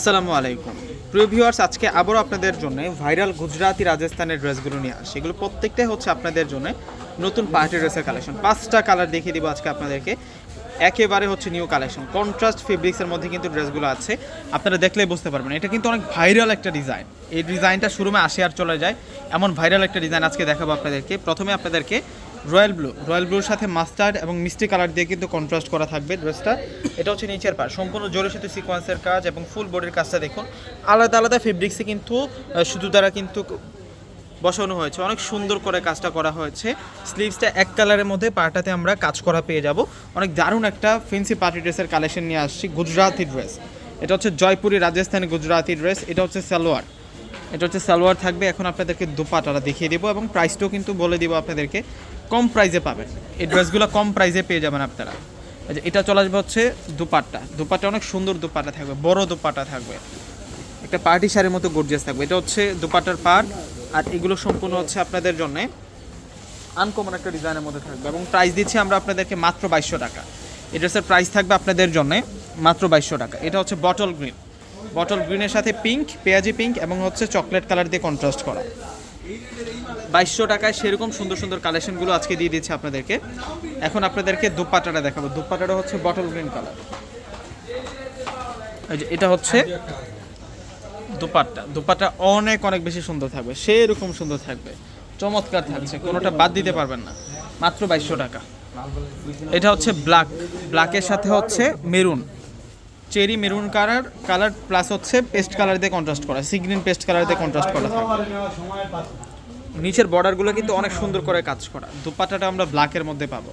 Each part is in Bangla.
আসসালামু আলাইকুম। প্রিয় ভিউয়ার্স, আজকে আবারও আপনাদের জন্য ভাইরাল গুজরাতি রাজস্থানের ড্রেসগুলো নিয়ে আসে এগুলো প্রত্যেকটাই হচ্ছে আপনাদের জন্য নতুন পার্টি ড্রেসের কালেকশন। পাঁচটা কালার দেখিয়ে দিব আজকে আপনাদেরকে। একেবারে হচ্ছে নিউ কালেকশন। কন্ট্রাস্ট ফেব্রিক্সের মধ্যে কিন্তু ড্রেসগুলো আছে। আপনারা দেখলেই বুঝতে পারবেন, এটা কিন্তু অনেক ভাইরাল একটা ডিজাইন। এই ডিজাইনটা শুরুমে আসে আর চলে যায়। এমন ভাইরাল একটা ডিজাইন আজকে দেখাবো আপনাদেরকে। প্রথমে আপনাদেরকে রয়্যাল ব্লু। রয়্যাল ব্লুর সাথে মাস্টার্ড এবং মিষ্টি কালার দিয়ে কিন্তু কন্ট্রাস্ট করা থাকবে ড্রেসটা। এটা হচ্ছে নিচের পার সম্পূর্ণ জোরের সাথে সিকোয়েন্সের কাজ এবং ফুল বডির কাজটা দেখুন। আলাদা আলাদা ফেব্রিক্সে কিন্তু শুধু দ্বারা কিন্তু বসানো হয়েছে। অনেক সুন্দর করে কাজটা করা হয়েছে। স্লিভসটা এক কালারের মধ্যে পাটাতে আমরা কাজ করা পেয়ে যাব। অনেক দারুণ একটা ফেন্সি পার্টি ড্রেসের কালেকশন নিয়ে আসছি, গুজরাতি ড্রেস এটা হচ্ছে জয়পুরি, রাজস্থানী গুজরাতি ড্রেস এটা হচ্ছে সালোয়ার। এটা হচ্ছে সালোয়ার থাকবে। এখন আপনাদেরকে দুপাটাটা দেখিয়ে দেবো এবং প্রাইসটাও কিন্তু বলে দিব আপনাদেরকে। কম প্রাইজে পাবেন। এই ড্রেসগুলো কম প্রাইজে পেয়ে যাবেন আপনারা। যে এটা চলে আসবে হচ্ছে দুপাট্টা। দুপাট্টা অনেক সুন্দর দুপাট্টা থাকবে, বড় দুপাট্টা থাকবে। একটা পার্টি শাড়ির মতো গর্জিয়াস থাকবে। এটা হচ্ছে দুপাট্টার পার্ট আর এগুলো সম্পূর্ণ হচ্ছে আপনাদের জন্য আনকমন একটা ডিজাইনের মধ্যে থাকবে। এবং প্রাইস দিচ্ছি আমরা আপনাদেরকে মাত্র বাইশশো টাকা। এই ড্রেসের প্রাইস থাকবে আপনাদের জন্য মাত্র বাইশশো টাকা। এটা হচ্ছে বটল গ্রিন বটল গ্রিনের সাথে পিঙ্ক পেঁয়াজি পিঙ্ক এবং হচ্ছে চকলেট কালার দিয়ে কন্ট্রাস্ট করা। বাইশশো টাকায় সেরকম সুন্দর সুন্দর কালেকশনগুলো আজকে দিয়ে দিচ্ছি আপনাদেরকে। এখন আপনাদেরকে দুপাটাটা দেখাবো। দুপাটাটা হচ্ছে বটল গ্রিন কালার এটা হচ্ছে দুপাট্টা। দুপাট্টা অনেক অনেক বেশি সুন্দর থাকবে। সেরকম সুন্দর থাকবে। চমৎকার থাকছে। কোনোটা বাদ দিতে পারবেন না। মাত্র বাইশশো টাকা। এটা হচ্ছে ব্ল্যাক ব্ল্যাকের সাথে হচ্ছে maroon cherry, maroon colour colour plus হচ্ছে পেস্ট কালার দিয়ে কন্ট্রাস্ট করা সিগ্রিন পেস্ট কালার দিয়ে কন্ট্রাস্ট করা নিচের বর্ডারগুলো কিন্তু অনেক সুন্দর করে কাজ করা। দুপাট্টাটা আমরা ব্ল্যাকের মধ্যে পাবো।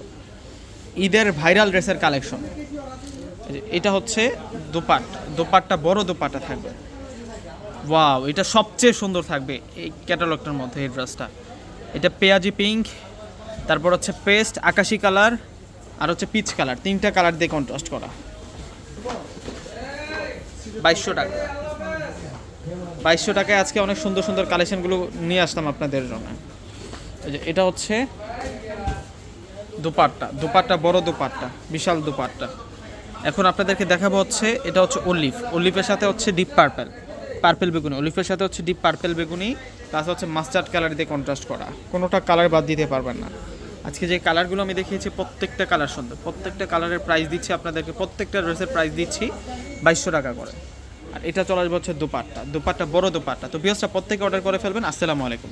ঈদের ভাইরাল ড্রেসের কালেকশন এটা হচ্ছে দুপাট্টা দুপাট্টা বড় দুপাট্টা থাকবে। ওয়াও এটা সবচেয়ে সুন্দর থাকবে এই ক্যাটালগটার মধ্যে এই ড্রেসটা এটা পেঁয়াজি পিঙ্ক তারপর হচ্ছে পেস্ট আকাশি কালার আর হচ্ছে পিচ কালার তিনটা কালার দিয়ে কন্ট্রাস্ট করা। বাইশশো টাকা। বাইশশো টাকায় আজকে অনেক সুন্দর সুন্দর কালেকশনগুলো নিয়ে আসলাম আপনাদের জন্য। এটা হচ্ছে দুপাট্টা। দুপাট্টা, বড় দুপাট্টা, বিশাল দুপাট্টা। এখন আপনাদেরকে দেখাবো হচ্ছে এটা হচ্ছে অলিভ। অলিভের সাথে হচ্ছে ডিপ পার্পেল পার্পেল বেগুনি। অলিভের সাথে হচ্ছে ডিপ পার্পেল বেগুনি প্লাস হচ্ছে মাস্টার্ড কালার দিয়ে কন্ট্রাস্ট করা। কোনোটা কালার বাদ দিতে পারবেন না। আজকে যে কালারগুলো আমি দেখিয়েছি, প্রত্যেকটা কালার সুন্দর। প্রত্যেকটা কালারের প্রাইস দিচ্ছি আপনাদেরকে, প্রত্যেকটা ড্রেসের প্রাইস দিচ্ছি বাইশশো টাকা করে। আর এটা চলে আসবে হচ্ছে দুপাট্টা। দুপাট্টা, বড় দোপাট্টা। তো বিয়সটা প্রত্যেকে অর্ডার করে ফেলবেন। আসসালামু আলাইকুম।